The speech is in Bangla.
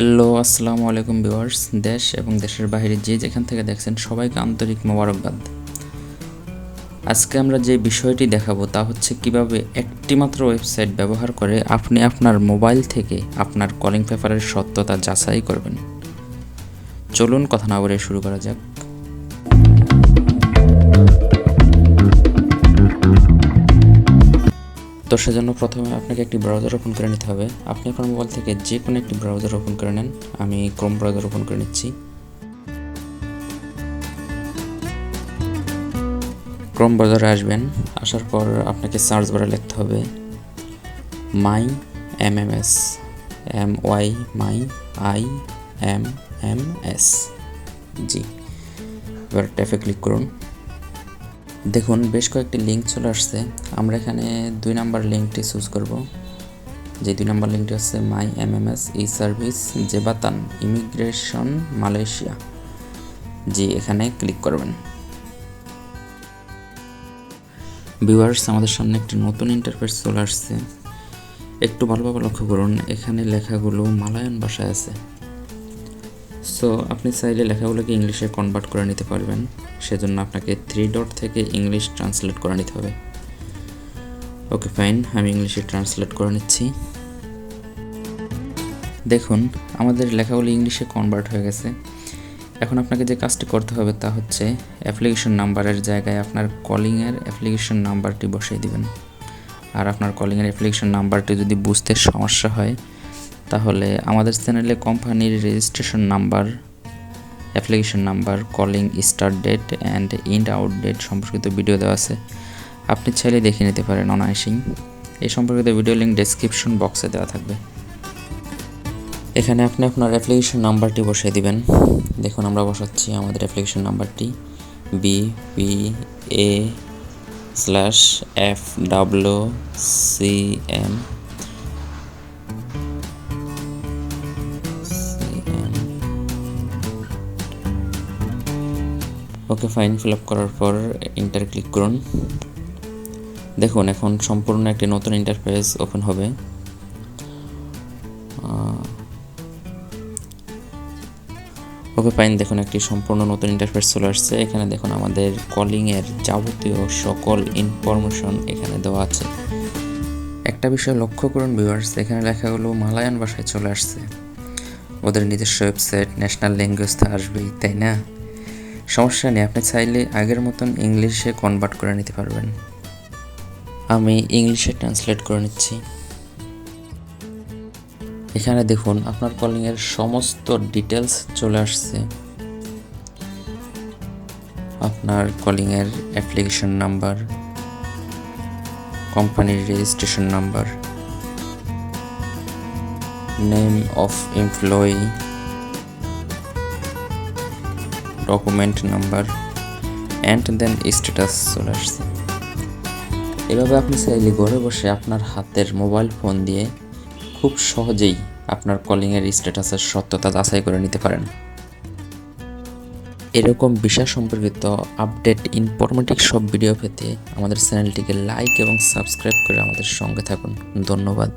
হ্যালো, আসসালামু আলাইকুম ভিউয়ার্স। দেশ এবং দেশের বাইরে যে যেখান থেকে দেখছেন সবাইকে আন্তরিক মোবারকবাদ। আজকে আমরা যে বিষয়টি দেখাবো তা হচ্ছে কীভাবে একটি মাত্র ওয়েবসাইট ব্যবহার করে আপনি আপনার মোবাইল থেকে আপনার কলিং পেপারের সত্যতা যাচাই করবেন। চলুন কথা না বলে শুরু করা যাক। তো সেজন্য প্রথমে আপনাকে একটি ব্রাউজার ওপেন করে নিতে হবে। আপনি আপনার মোবাইল থেকে যে কোনো একটি ব্রাউজার ওপেন করে নেন। আমি ক্রোম ব্রাউজার ওপেন করে নিচ্ছি। ক্রোম ব্রাউজারে আসবেন। আসার পর আপনাকে সার্চ বারে লিখতে হবে। My M M S M Y my I M M S G. এবার ট্যাপে ক্লিক করুন। দেখুন, বেশ কয়েকটি লিঙ্ক চলে আসছে। আমরা এখানে দুই নাম্বার লিঙ্কটি চুজ করব। যে দুই নাম্বার লিঙ্কটি হচ্ছে my M M S E service জেবাতান immigration Malaysia G, এখানে ক্লিক করবেন। ভিউয়ার্স আমাদের সামনে একটি নতুন ইন্টারফেস চলে আসছে। একটু ভালোভাবে লক্ষ্য করুন, এখানে লেখাগুলো মালায়ান ভাষায় আছে। সো আপনি চাইলে লেখাগুলোকে ইংলিশে কনভার্ট করে নিতে পারবেন। সেজন্য আপনাকে থ্রি ডট থেকে ইংলিশ ট্রান্সলেট করে নিতে হবে। ওকে ফাইন আমি ইংলিশে ট্রান্সলেট করে নিচ্ছি। দেখুন, আমাদের লেখাগুলো ইংলিশে কনভার্ট হয়ে গেছে। এখন আপনাকে যে কাজটি করতে হবে তা হচ্ছে অ্যাপ্লিকেশন নাম্বারের জায়গায় আপনার কলিংয়ের অ্যাপ্লিকেশন নাম্বারটি বসিয়ে দিবেন। আর আপনার কলিংয়ের অ্যাপ্লিকেশন নাম্বারটি যদি বুঝতে সমস্যা হয় তাহলে আমাদের চ্যানেলে কোম্পানির registration number application number calling start date and end out date সম্পর্কিত ভিডিও দেওয়া আছে। আপনি চাইলে দেখে নিতে পারেন অনায়াসিং এই সম্পর্কিত ভিডিও লিঙ্ক ডেসক্রিপশন বক্সে দেওয়া থাকবে। এখানে আপনি আপনার অ্যাপ্লিকেশন নাম্বারটি বসিয়ে দিবেন। দেখুন, আমরা বসাচ্ছি আমাদের অ্যাপ্লিকেশন নাম্বারটি B P A slash F W C M okay fine fill up করার পর ইন্টার ক্লিক করুন। দেখুন, এখন সম্পূর্ণ একটি নতুন ইন্টারফেস ওপেন হবে। ওকে ফাইন, দেখুন, একটি সম্পূর্ণ নতুন ইন্টারফেস চলে আসছে। এখানে দেখুন, আমাদের কলিংয়ের যাবতীয় সকল ইনফরমেশন এখানে দেওয়া আছে। একটা বিষয় লক্ষ্য করুন ভিউয়ার্স এখানে লেখাগুলো মালায়ান ভাষায় চলে আসছে। ওদের নিজস্ব ওয়েবসাইট ন্যাশনাল ল্যাঙ্গুয়েজ তো আসবেই, তাই না? সমস্যা নেই, আপনি চাইলে আগের মতন ইংলিশে কনভার্ট করে নিতে পারবেন। আমি ইংলিশে ট্রান্সলেট করে নিচ্ছি। এখানে দেখুন, আপনার কলিংয়ের সমস্ত ডিটেলস চলে আসছে। আপনার কলিংয়ের অ্যাপ্লিকেশন নাম্বার কোম্পানির registration number name of employee document number and then status চলে আসছে এভাবে আপনি চাইলে ঘরে বসে আপনার হাতের মোবাইল ফোন দিয়ে খুব সহজেই আপনার কলিংয়ের স্ট্যাটাসের সত্যতা যাচাই করে নিতে পারেন। এরকম বিষয় সম্পর্কিত আপডেট ইনফরমেটিভ সব ভিডিও পেতে আমাদের চ্যানেলটিকে লাইক এবং সাবস্ক্রাইব করে আমাদের সঙ্গে থাকুন। ধন্যবাদ।